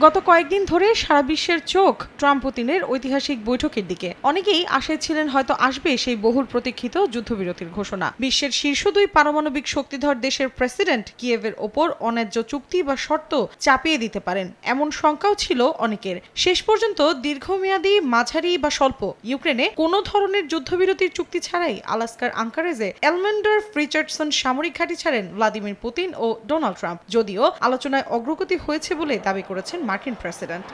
গত কয়েকদিন ধরে সারা বিশ্বের চোখ ট্রাম্প পুতিনের ঐতিহাসিক বৈঠকের দিকে। অনেকেই আশায় ছিলেন হয়তো আসবে সেই বহুল প্রতীক্ষিত যুদ্ধবিরতির ঘোষণা। বিশ্বের শীর্ষ দুই পারমাণবিক শক্তিধর দেশের প্রেসিডেন্ট কিয়েভের ওপর অন্যায্য চুক্তি বা শর্ত চাপিয়ে দিতে পারেন, এমন শঙ্কাও ছিল অনেকের। শেষ পর্যন্ত দীর্ঘমেয়াদী, মাঝারি বা স্বল্প ইউক্রেনে কোনো ধরনের যুদ্ধবিরতির চুক্তি ছাড়াই আলাস্কার আঙ্কারেজে এলমেন্ডার ফ্রিচার্ডসন সামরিক ঘাঁটি ছাড়েন ভ্লাদিমির পুতিন ও ডোনাল্ড ট্রাম্প। যদিও আলোচনায় অগ্রগতি হয়েছে বলে দাবি করেছেন মার্কিন প্রেসিডেন্ট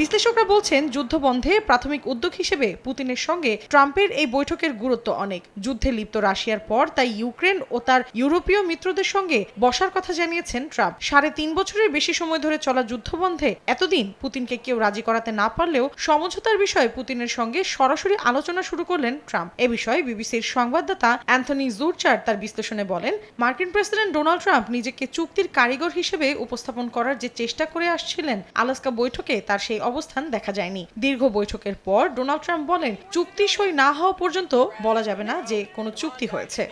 বিশ্লেষকরা বলছেন, যুদ্ধবন্ধে প্রাথমিক উদ্যোগ হিসেবে পুতিনের সঙ্গে ট্রাম্পের এই বৈঠকের গুরুত্ব অনেক। যুদ্ধে লিপ্ত রাশিয়ার পর তাই ইউক্রেন ও তার ইউরোপীয় মিত্রদের সঙ্গে বসার কথা জানিয়েছেন ট্রাম্প। সাড়ে তিন বছরের বেশি সময় ধরে চলা যুদ্ধবন্ধে এতদিন পুতিনকে কেউ রাজি করাতে না পারলেও সমঝোতার বিষয়ে পুতিনের সঙ্গে সরাসরি আলোচনা শুরু করলেন ট্রাম্প। এ বিষয়ে বিবিসির সংবাদদাতা অ্যান্থনি জুরচার তার বিশ্লেষণে বলেন, মার্কিন প্রেসিডেন্ট ডোনাল্ড ট্রাম্প নিজেকে চুক্তির কারিগর হিসেবে উপস্থাপন করার যে চেষ্টা করে আসছিলেন আলাস্কা বৈঠকে, তার সেই অবস্থান দেখা যায়নি। দীর্ঘ বৈঠকের পর ডোনাল্ড ট্রাম্প বলেন চুক্তি সই না হওয়া পর্যন্ত বলা যাবে না যে কোনো চুক্তি হয়েছে।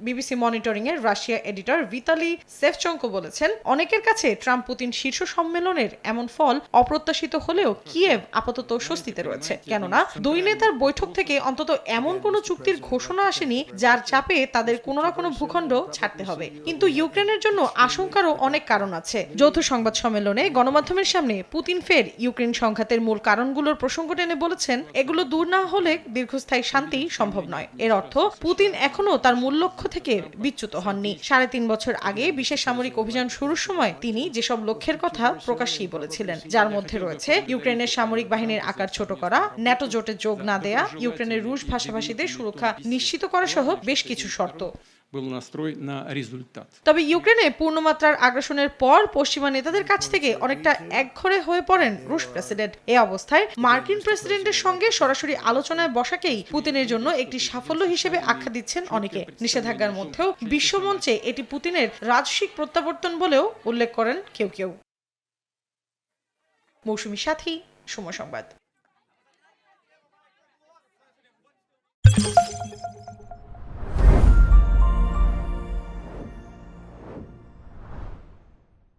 বিবিসি মনিটরিং এর রাশিয়া এডিটর ভিতালি সেভচঙ্কো বলেছেন, অনেকের কাছে ট্রাম্প পুতিন শীর্ষ সম্মেলনের এমন ফল অপ্রত্যাশিত হলেও কিয়েভ আপাতত স্বস্তিতে রয়েছে। কেননা, দুই নেতার বৈঠক থেকে অন্তত এমন কোনো চুক্তির ঘোষণা আসেনি যার চাপে তাদের কোনো না কোনো ভূখণ্ড ছাড়তে হবে। কিন্তু ইউক্রেনের জন্য আশঙ্কারও অনেক কারণ আছে। যৌথ সংবাদ সম্মেলনে গণমাধ্যমের সামনে পুতিন ফের ইউক্রেন সংঘাতের মূল কারণগুলোর প্রসঙ্গ টেনে বলেছেন, এগুলো দূর না হলে দীর্ঘস্থায়ী শান্তি সম্ভব নয়। এর অর্থ, পুতিন এখনও তার মূল লক্ষ্য থেকে বিচ্যুত হননি। সাড়ে তিন বছর আগে বিশেষ সামরিক অভিযান শুরুর সময় তিনি যেসব লক্ষ্যের কথা প্রকাশ্যেই বলেছিলেন, যার মধ্যে রয়েছে ইউক্রেনের সামরিক বাহিনীর আকার ছোট করা, ন্যাটো জোটে যোগ না দেয়া, ইউক্রেনের রুশ ভাষাভাষীদের সুরক্ষা নিশ্চিত করা সহ বেশ কিছু শর্ত। был настрой на результат. তবে ইউক্রেনে পূর্ণমাত্রার আগ্রাসনের পর পশ্চিমা নেতাদের কাছ থেকে অনেকটা একঘরে হয়ে পড়েন রুশ প্রেসিডেন্ট এ অবস্থায় মার্কিন প্রেসিডেন্টের সঙ্গে সরাসরি আলোচনায় বসাকেই পুতিনের জন্য একটি সাফল্য হিসেবে আখ্যা দিচ্ছেন অনেকে নিষেধাজ্ঞার মধ্যেও বিশ্বমঞ্চে এটি পুতিনের রাজস্বিক প্রত্যাবর্তন বলেও উল্লেখ করেন কেউ কেউ মৌসুমী সাথী সময় সংবাদ